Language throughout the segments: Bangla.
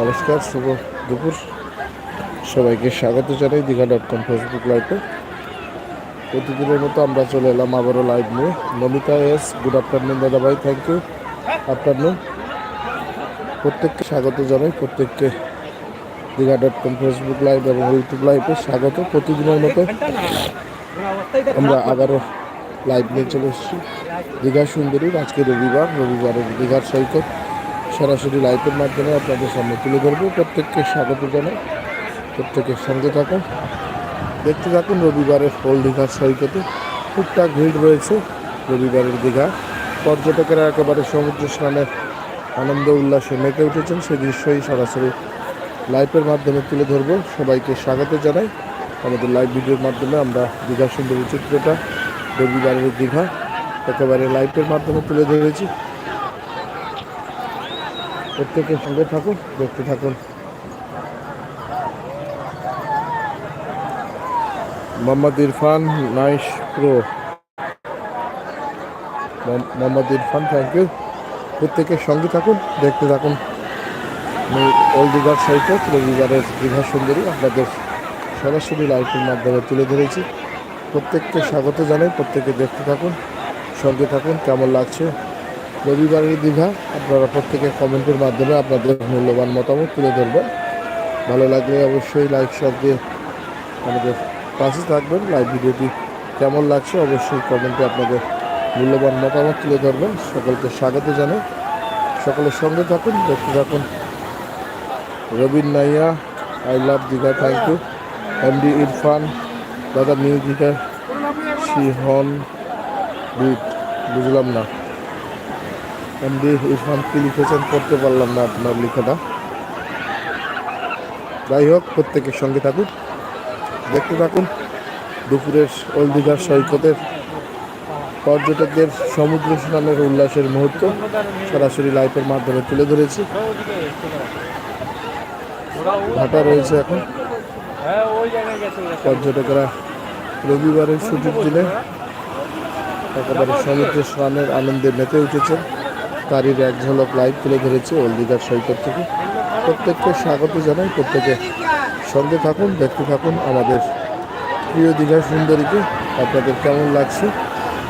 নমস্কার, শুভ দুপুর। সবাইকে স্বাগত জানাই দীঘা ডট কম ফেসবুক লাইভে প্রতিদিনের মতো আমরা চলে এলাম আবারও লাইভ নিয়ে। নমিতা এস গুড আফটারনুন দাদা ভাই থ্যাংক ইউ আফটারনুন প্রত্যেককে স্বাগত জানাই, প্রত্যেককে Digha dot com Facebook live এবং ইউটিউব লাইভে স্বাগত। প্রতিদিনের মতো আমরা আবারও লাইভ নিয়ে চলে এসেছি। দীঘা সুন্দরী আজকে রবিবার, রবিবারের দীঘার সৈকত। সরাসরি লাইভের মাধ্যমে আপনাদের সামনে তুলে ধরবো। প্রত্যেককে স্বাগত জানাই। প্রত্যেকের সঙ্গে থাকুন। দেখতে থাকুন রবিবারের হোল দীঘার সৈকতে। টুকটাক ভিড় রয়েছে রবিবারের দীঘা। পর্যটকেরা একেবারে সমুদ্র স্নানের আনন্দ উল্লাসে মেতে উঠেছেন। সেই দৃশ্যই সরাসরি লাইভের মাধ্যমে তুলে ধরবো। সবাইকে স্বাগত জানাই। আমাদের লাইভ ভিডিওর মাধ্যমে আমরা দীঘা সুন্দরী চিত্রটা রবিবারের দীঘা একেবারে লাইভের মাধ্যমে তুলে ধরেছি। প্রত্যেকের সঙ্গে থাকুন, দেখতে থাকুন। Mohammad Irfan, nice pro. Mohammad Irfan thank you প্রত্যেকের সঙ্গে থাকুন, দেখতে থাকুন। আমি দীঘার সৈকত রবিবারের দীঘা সুন্দরী আপনাদের সরাসরি লাইভের মাধ্যমে তুলে ধরেছি। প্রত্যেককে স্বাগত জানাই, প্রত্যেকে দেখতে থাকুন, সঙ্গে থাকুন, কেমন লাগছে? রবিবারের দীঘা, আপনারা প্রত্যেকে কমেন্টের মাধ্যমে আপনাদের মূল্যবান মতামত তুলে ধরবেন। ভালো লাগলে অবশ্যই লাইক শেয়ার দিয়ে আমাদের পাশে থাকবেন। লাইভ ভিডিওটি কেমন লাগছে অবশ্যই কমেন্টে আপনাদের মূল্যবান মতামত তুলে ধরবেন। সকলকে স্বাগত জানাই। সকলের সঙ্গে থাকুন, দেখতে থাকুন। Rabin Naiya I love Digha thank you MD Irfan দাদা নিউ দীঘা বিট বুঝলাম না। এমডি ইরফান কি লিখেছেন পড়তে পারলাম না আপনার লেখাটা। যাই হোক, প্রত্যেকের সঙ্গে থাকুন, দেখতে থাকুন। দুপুরের ওল দীঘার সৈকতের পর্যটকদের সমুদ্র স্নানের উল্লাসের মুহূর্ত সরাসরি লাইভের মাধ্যমে তুলে ধরেছি। ভাটা রয়েছে এখন। পর্যটকেরা রবিবারের ছুটির দিনে একেবারে সমুদ্র স্নানের আনন্দে মেতে উঠেছেন। তারই এক ঝলক লাইভ তুলে ধরেছে ওল দীঘার সৈকত থেকে। প্রত্যেককে স্বাগত জানাই, প্রত্যেকে সঙ্গে থাকুন, দেখতে থাকুন আমাদের প্রিয় দীঘা সুন্দরীকে। আপনাদের কেমন লাগছে?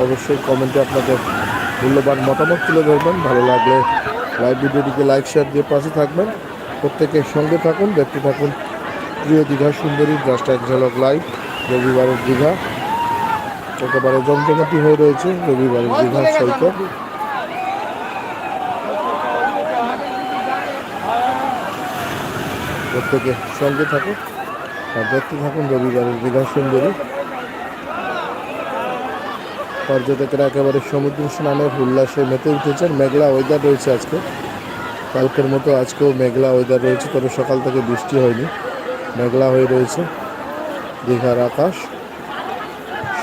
অবশ্যই কমেন্টে আপনাদের মূল্যবান মতামত তুলে ধরবেন। ভালো লাগলে লাইভ ভিডিওটিকে লাইক শেয়ার দিয়ে পাশে থাকবেন। প্রত্যেকের সঙ্গে থাকুন, দেখতে থাকুন প্রিয় দীঘা সুন্দরী। জাস্ট এক ঝলক লাইভ রবিবারের দীঘা। একেবারে জমজমাটি হয়ে রয়েছে রবিবারের দীঘার সৈকত। প্রত্যেকে সঙ্গে থাকুন আর দেখতে থাকুন রবিবারের দীঘা সুন্দরী। পর্যটকেরা একেবারে সমুদ্র স্নানের উল্লাসে মেতে উঠেছেন। মেঘলা ওয়েদার রয়েছে আজকে। কালকের মতো আজকেও মেঘলা ওয়েদার রয়েছে, তবে সকাল থেকে বৃষ্টি হয়নি। মেঘলা হয়ে রয়েছে দীঘার আকাশ।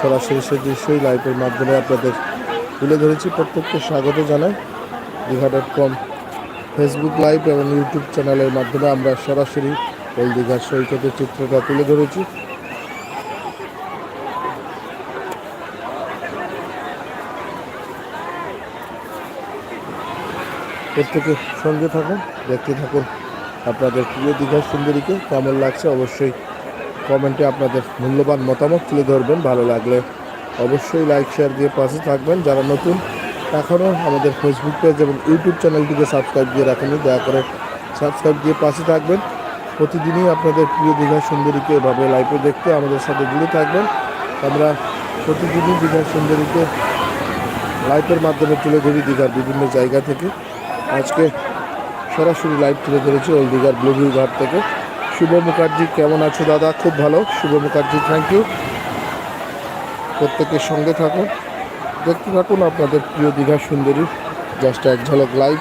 সরাসরি সে দৃশ্যই লাইভের মাধ্যমে আপনাদের তুলে ধরেছি। প্রত্যেককে স্বাগত জানাই। Digha dot com Facebook live এবং ইউটিউব চ্যানেলের মাধ্যমে আমরা সরাসরি ওই দীঘার সৈকতের চিত্রটা তুলে ধরেছি। প্রত্যেকে সঙ্গে থাকুন, দেখতে থাকুন আপনাদের প্রিয় দীঘার সুন্দরীকে কেমন লাগছে। অবশ্যই কমেন্টে আপনাদের মূল্যবান মতামত তুলে ধরবেন। ভালো লাগলে অবশ্যই লাইক শেয়ার দিয়ে পাশে থাকবেন। যারা নতুন এখনও আমাদের ফেসবুক পেজ এবং ইউটিউব চ্যানেলটিকে সাবস্ক্রাইব দিয়ে রাখেনি দয়া করে সাবস্ক্রাইব দিয়ে পাশে থাকবেন। প্রতিদিনই আপনাদের প্রিয় দীঘা সুন্দরীকে এভাবে লাইভে দেখতে আমাদের সাথে জুড়ে থাকবেন। আমরা প্রতিদিনই দীঘা সুন্দরীকে লাইভের মাধ্যমে তুলে ধরি দীঘার বিভিন্ন জায়গা থেকে। আজকে সরাসরি লাইভ তুলে ধরেছি ওল দীঘার ব্লুভিউ ঘাট থেকে। শুভ মুখার্জি, কেমন আছো দাদা? খুব ভালো। শুভ মুখার্জি থ্যাংক ইউ প্রত্যেকের সঙ্গে থাকুন। দেখতে থাকুন আপনাদের প্রিয় দীঘা সুন্দরী। জাস্ট এক ঝলক লাইভ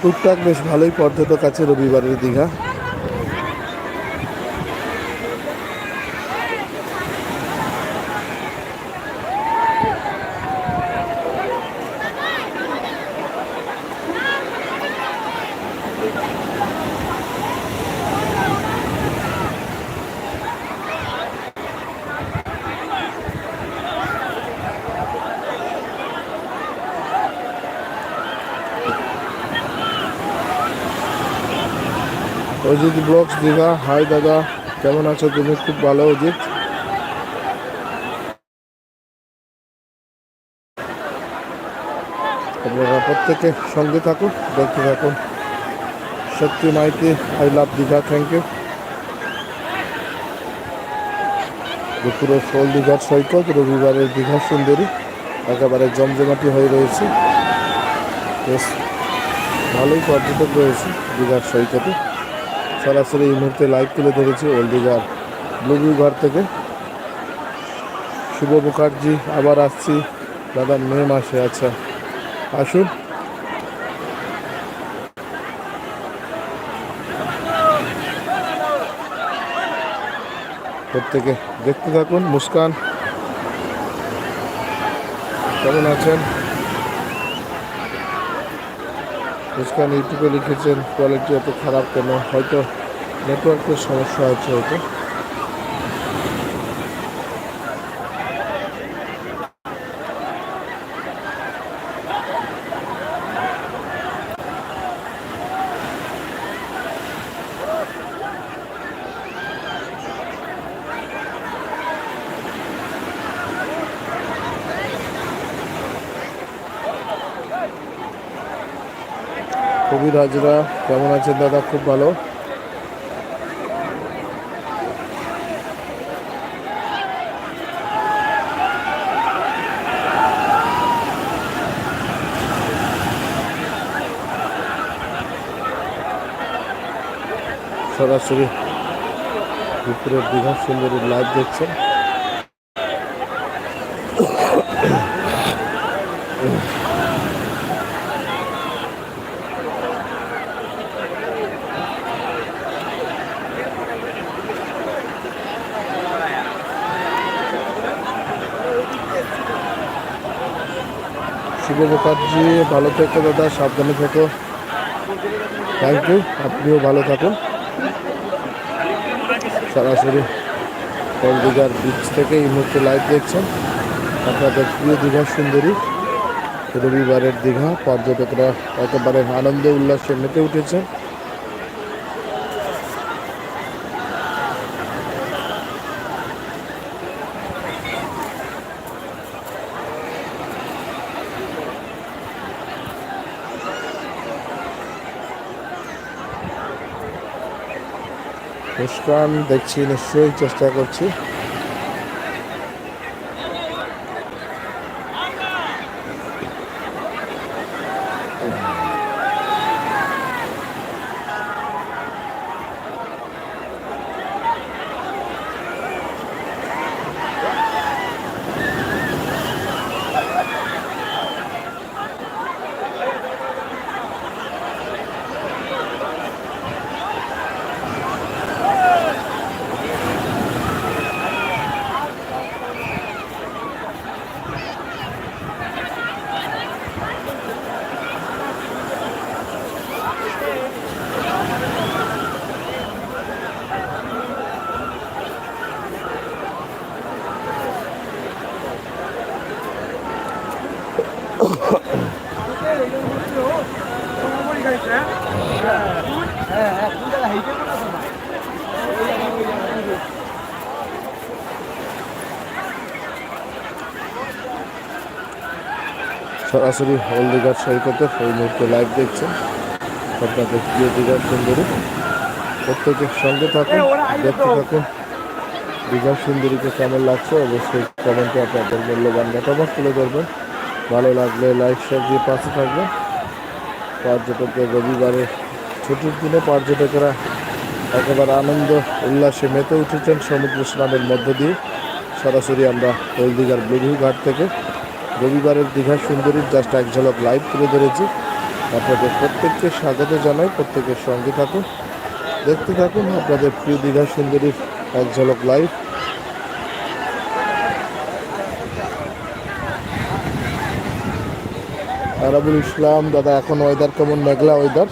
টুকটাক বেশ ভালোই পর্যটক আছে রবিবারের দীঘা। অজিত ব্লগস দীঘা হাই দাদা, কেমন আছো তুমি? খুব ভালো, অজিত। আপনারা প্রত্যেকে সঙ্গে থাকুন, দেখতে থাকুন। Satyi Maiti, I love Digha thank you. দুপুরে ফল দীঘার সৈকত, রবিবারের দীঘা সুন্দরী, একেবারে জমজমাটি হয়ে রয়েছে। বেশ, ভালোই পর্যটক রয়েছে দীঘার সৈকতে। সরাসরি এই মুহূর্তে লাইভ তুলে ধরেছি ওল্ড দীঘার ব্লুভিউ ঘর থেকে। শুভ মুখার্জি, আবার আসছি। দাদা মে মাসে আচ্ছা। আসুন। প্রত্যেকে দেখতে থাকুন। মুস্কান। কেমন আছেন? মুস্কান ইউটিউবে লিখেছেন কোয়ালিটি এত খারাপ কেন? হয়তো নেটওয়ার্কের সমস্যা আছে হয়তো। কবির হাজরা কেমন আছেন দাদা? খুব ভালো। সরাসরি দুপুরের দীঘা সুন্দরী লাইভ দেখছেন। মুখার্জি, ভালো থেকো দাদা, সাবধানে থেকো। থ্যাংক ইউ আপনিও ভালো থাকুন। সরাসরি কল দীঘার বিচ থেকে এই মুহূর্তে লাইভ দেখছেন। আপনাদের প্রিয় দীঘা সুন্দরী, রবিবারের দীঘা, পর্যটকরা একেবারে আনন্দ, উল্লাসে মেতে উঠেছে। মুস্কান দেখছি নিশ্চয়ই চেষ্টা করছি। সরাসরি হলদিঘাট সৈকতে এই মুহূর্তে লাইভ দেখছেন। আপনাদের প্রিয় দীঘার সুন্দরী। প্রত্যেকের সঙ্গে থাকুন, দেখতে থাকুন। দীঘার সুন্দরীকে কেমন লাগছে? অবশ্যই কমেন্টে আপনাদের মূল্যবান মতামত তুলে ধরবেন। ভালো লাগলে লাইক শেয়ার দিয়ে পাশে থাকবেন। পর্যটকদের রবিবারে ছুটির দিনে পর্যটকেরা একেবারে আনন্দ, উল্লাসে মেতে উঠেছেন সমুদ্র স্নানের মধ্য দিয়ে। সরাসরি আমরা হলদিঘার ব্লুভিউ ঘাট থেকে রবিবারের দীঘা সুন্দরীর জাস্ট এক ঝলক লাইভ তুলে ধরেছি। আপনাদের প্রত্যেককে স্বাগত জানাই, প্রত্যেকের সঙ্গে থাকুন। দেখতে থাকুন আপনাদের প্রিয় দীঘা সুন্দরীর এক ঝলক লাইভ আরাবুল ইসলাম, দাদা, এখন ওয়েদার কেমন? মেঘলা ওয়েদার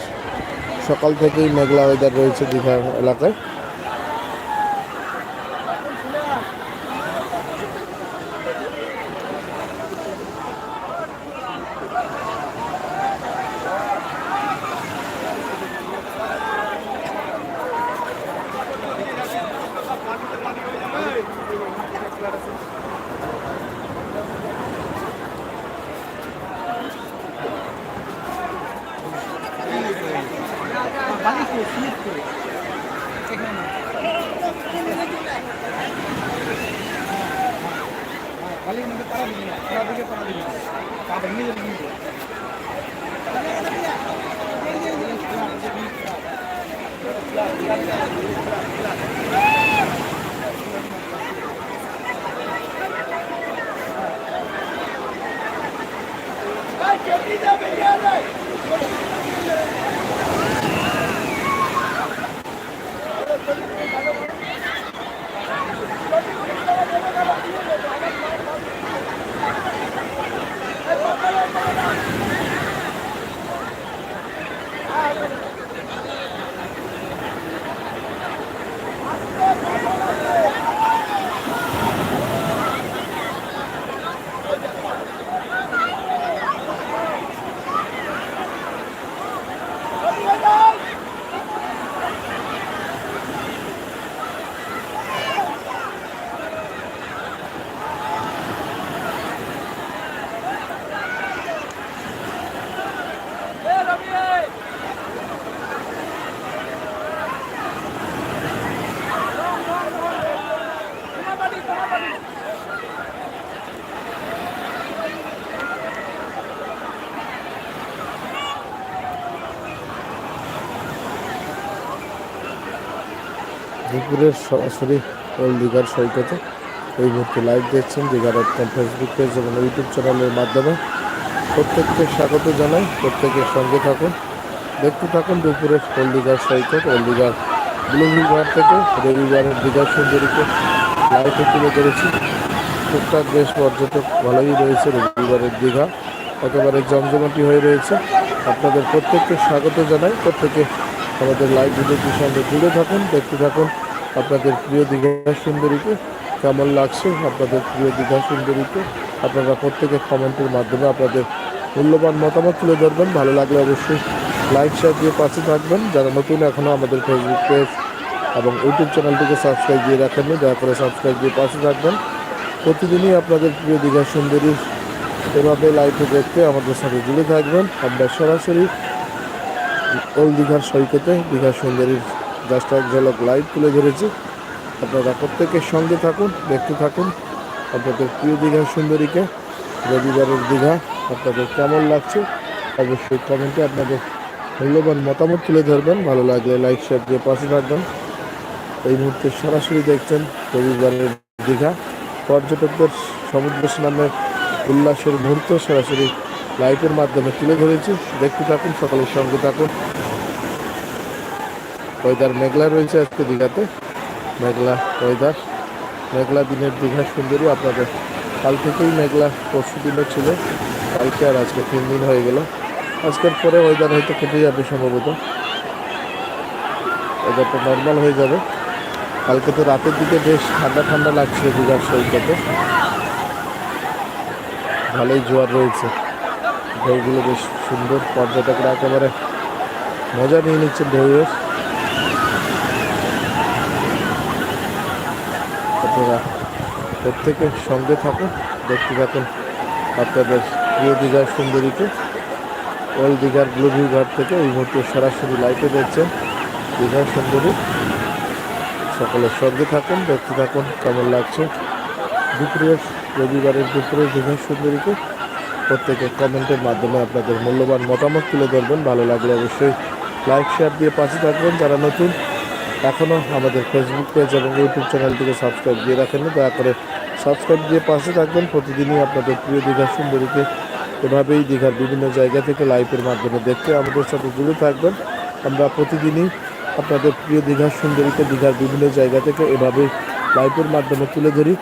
সকাল থেকেই মেঘলা ওয়েদার রয়েছে দীঘা এলাকায়। Get me the video! দুপুরের সরাসরি ওল দীঘার সৈকতে এই মুহূর্তে লাইভ দেখছেন Digha dot com Facebook page এবং ইউটিউব চ্যানেলের মাধ্যমে। প্রত্যেককে স্বাগত জানাই, প্রত্যেকের সঙ্গে থাকুন। দেখতে থাকুন দুপুরের ওল দীঘার সৈকত ওল দীঘার ব্লুহিল ঘাট থেকে রবিবারের দীঘার সুন্দরীকে লাইভে তুলে ধরেছি। টুকটাক বেশ পর্যটক ভালোই রয়েছে রবিবারের দীঘা, একেবারে জমজমাটি হয়ে রয়েছে। আপনাদের প্রত্যেককে স্বাগত জানাই, প্রত্যেকে আমাদের লাইভ ভিডিওটির সঙ্গে জুড়ে থাকুন, দেখতে থাকুন। আপনাদের প্রিয় দীঘা সুন্দরীকে কেমন লাগছে? আপনাদের প্রিয় দীঘা সুন্দরীকে আপনারা প্রত্যেকে কমেন্টের মাধ্যমে আপনাদের মূল্যবান মতামত তুলে ধরবেন। ভালো লাগলে অবশ্যই লাইক শেয়ার দিয়ে পাশে থাকবেন। যারা নতুন এখনও আমাদের ফেসবুক পেজ এবং ইউটিউব চ্যানেলটিকে সাবস্ক্রাইব দিয়ে রাখেননি, দয়া করে সাবস্ক্রাইব দিয়ে পাশে থাকবেন। প্রতিদিনই আপনাদের প্রিয় দীঘা সুন্দরী এভাবে লাইভে দেখতে আমাদের সাথে জুড়ে থাকবেন। আমরা সরাসরি ওল দীঘার সৈকতে দীঘা সুন্দরীর জাস্ট এক ঝলক লাইভ তুলে ধরেছি। আপনারা প্রত্যেকের সঙ্গে থাকুন, দেখতে থাকুন। আপনাদের প্রিয় দীঘা সুন্দরীকে, রবিবারের দীঘা, আপনাদের কেমন লাগছে? অবশ্যই কমেন্টে আপনাদের মূল্যবান মতামত তুলে ধরবেন। ভালো লাগলে লাইক শেয়ার দিয়ে পাশে থাকবেন। এই মুহূর্তে সরাসরি দেখছেন রবিবারের দীঘা। পর্যটকদের সমুদ্র স্নানের উল্লাসের মুহূর্ত সরাসরি লাইভের মাধ্যমে তুলে ধরেছি। দেখতে থাকুন, সকলের সঙ্গে থাকুন। ওয়েদার মেঘলা রয়েছে আজকে দীঘাতে। মেঘলা ওয়েদার। মেঘলা দিনের দীঘা সুন্দরী। আপনাদের কাল থেকেই মেঘলা পরশু দিনও ছিল। কালকে আর আজকে তিন দিন হয়ে গেল। আজকের পরে ওয়েদার হয়তো কেটে যাবে সম্ভবত। ওয়েদারটা নর্মাল হয়ে যাবে। কালকে তো রাতের দিকে বেশ ঠান্ডা ঠান্ডা লাগছে দীঘার সৈকতে। ভালোই জোয়ার রয়েছে। ঢেউগুলো বেশ সুন্দর। পর্যটকরা একেবারে মজা নিয়ে নিচ্ছেন ঢেউয়ের আপনারা প্রত্যেকের সঙ্গে থাকুন, দেখতে থাকুন আপনাদের প্রিয় দীঘার সুন্দরীকে। ওল দীঘার ব্লু ভিউ ঘাট থেকে এই মুহূর্তে সরাসরি লাইটে দেখছেন দীঘার সুন্দরী। সকলের সঙ্গে থাকুন, দেখতে থাকুন কেমন লাগছে। দুপুরের, রবিবারের দুপুরের দীঘার সুন্দরীকে প্রত্যেকে কমেন্টের মাধ্যমে আপনাদের মূল্যবান মতামত তুলে ধরবেন। ভালো লাগলে অবশ্যই লাইক শেয়ার দিয়ে পাশে থাকবেন। যারা নতুন এখনও আমাদের ফেসবুক পেজ এবং ইউটিউব চ্যানেলটিকে সাবস্ক্রাইব দিয়ে রাখেননি, দয়া করে সাবস্ক্রাইব দিয়ে পাশে থাকবেন। প্রতিদিনই আপনাদের প্রিয় দীঘার সুন্দরীকে এভাবেই দীঘার বিভিন্ন জায়গা থেকে লাইভের মাধ্যমে দেখতে আমাদের সাথে জুড়ে থাকবেন। আমরা প্রতিদিনই আপনাদের প্রিয় দীঘার সুন্দরীকে দীঘার বিভিন্ন জায়গা থেকে এভাবেই লাইভের মাধ্যমে তুলে ধরি।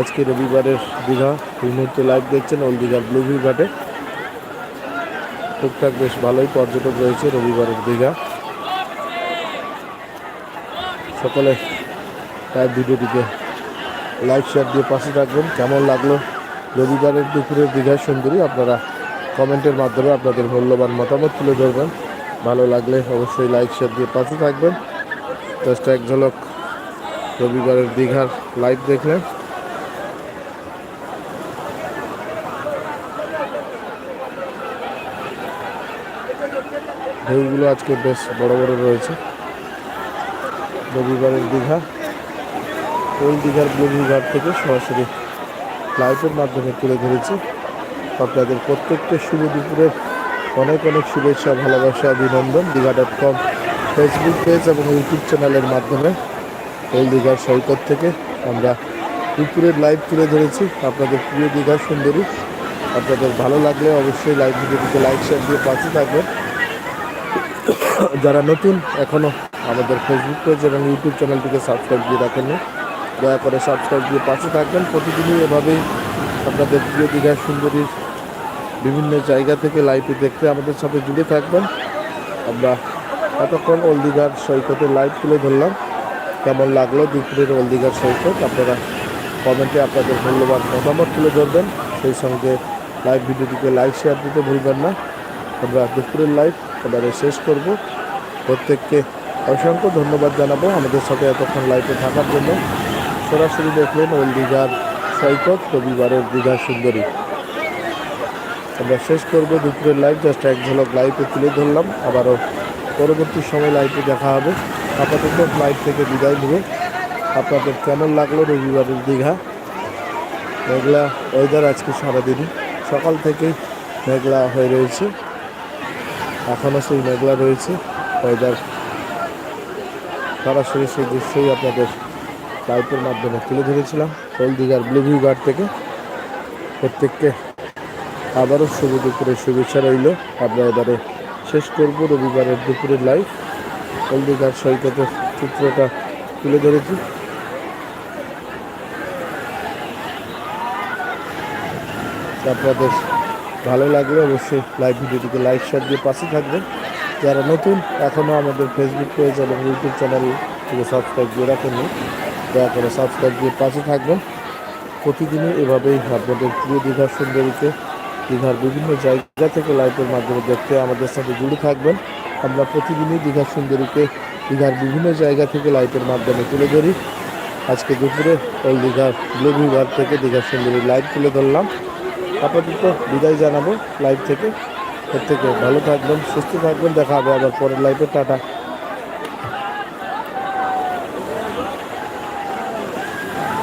আজকে রবিবারের দীঘা, এই মুহূর্তে লাইভ দেখছেন ওল দীঘার ব্লু ভিউ ঘাটে। টুকটাক বেশ ভালোই পর্যটক রয়েছে রবিবারের দীঘা। সকলে তাই ভিডিওটিকে লাইক শেয়ার দিয়ে পাশে থাকবেন। কেমন লাগল? রবিবারের দুপুরের দীঘার সুন্দরী আপনারা কমেন্টের মাধ্যমে আপনাদের মূল্যবান মতামত তুলে ধরবেন। ভালো লাগলে অবশ্যই লাইক শেয়ার দিয়ে পাশে থাকবেন। জাস্ট এক ঝলক রবিবারের দীঘার লাইভ দেখলেন। ঢেউগুলো আজকে বেশ বড় বড় রয়েছে। রবিবারের দীঘা। ওই দীঘার ঘাট থেকে সরাসরি লাইভের মাধ্যমে তুলে ধরেছি। আপনাদের প্রত্যেকটা শুভ দুপুরের অনেক অনেক শুভেচ্ছা, ভালোবাসা, অভিনন্দন। Digha dot com Facebook page এবং ইউটিউব চ্যানেলের মাধ্যমে ওল দীঘার সৈকত থেকে আমরা দুপুরের লাইভ তুলে ধরেছি। আপনাদের প্রিয় দীঘার সুন্দরী, আপনাদের ভালো লাগলে অবশ্যই লাইভ ভিডিওটিকে লাইক শেয়ার দিয়ে পাশে থাকবেন। যারা নতুন এখনও আমাদের ফেসবুক পেজ এবং ইউটিউব চ্যানেলটিকে সাবস্ক্রাইব দিয়ে রাখেননি। দয়া করে সাবস্ক্রাইব দিয়ে পাশে থাকবেন। প্রতিদিনই এভাবেই আপনাদের প্রিয় দীঘার সুন্দরীর বিভিন্ন জায়গা থেকে লাইভে দেখতে আমাদের সাথে জুড়ে থাকবেন। আমরা এতক্ষণ ওল দীঘার সৈকতের লাইভ তুলে ধরলাম। কেমন লাগল দুপুরের ওল দীঘার সৈকত? আপনারা কমেন্টে আপনাদের মূল্যবান মতামত তুলে ধরবেন। সেই সঙ্গে লাইভ ভিডিওটিকে লাইক শেয়ার দিতে ভুলবেন না। আমরা দুপুরের লাইভ এবারে শেষ করব। প্রত্যেককে অসংখ্য ধন্যবাদ জানাব আমাদের সাথে এতক্ষণ লাইভে থাকার জন্য। সরাসরি দেখলেন ওল দীঘার সৈকত, রবিবারের দীঘার সুন্দরী। আমরা শেষ করব দুপুরের লাইভ জাস্ট এক ঝলক লাইভে তুলে ধরলাম। আবারও পরবর্তী সময় লাইভে দেখা হবে। আপাতত লাইভ থেকে বিদায় নেব আপনাদের কেমন লাগল রবিবারের দীঘা? মেঘলা ওয়েদার আজকে সারাদিনই। সকাল থেকেই মেঘলা হয়ে রয়েছে। এখনও সেই মেঘলা রয়েছে। ওয়েদার সরাসরি সেই দৃশ্যই আপনাদের লাইভের মাধ্যমে তুলে ধরেছিলাম। ওল দীঘার ব্লু ভিউ গার্ড থেকে। প্রত্যেককে আবারও শুভ দুপুরের শুভেচ্ছা রইল। আমরা এবারে শেষ করব রবিবারের দুপুরের লাইভ ওল দীঘার সৈকতের চিত্রটা তুলে ধরেছি। আপনাদের ভালো লাগলে অবশ্যই লাইভ ভিডিওটিকে লাইক শেয়ার দিয়ে পাশে থাকবেন। যারা নতুন, এখনও আমাদের ফেসবুক পেজ এবং ইউটিউব চ্যানেল থেকে সাবস্ক্রাইব দিয়ে রাখেননি, দয়া করে সাবস্ক্রাইব দিয়ে পাশে থাকবেন। প্রতিদিনই এভাবেই আপনাদের প্রিয় দীঘার সুন্দরীকে, দীঘার বিভিন্ন জায়গা থেকে লাইভের মাধ্যমে দেখতে আমাদের সাথে জুড়ে থাকবেন। আমরা প্রতিদিনই দীঘার সুন্দরীকে, দীঘার বিভিন্ন জায়গা থেকে লাইভের মাধ্যমে তুলে ধরি। আজকে দুপুরে ওই দীঘার ভিভার থেকে দীঘার সুন্দরী লাইভ তুলে ধরলাম। আপাতত বিদায় জানাব লাইভ থেকে। প্রত্যেকে ভালো থাকবেন সুস্থ থাকবেন দেখা হবে আবার পরের লাইফে টাটা।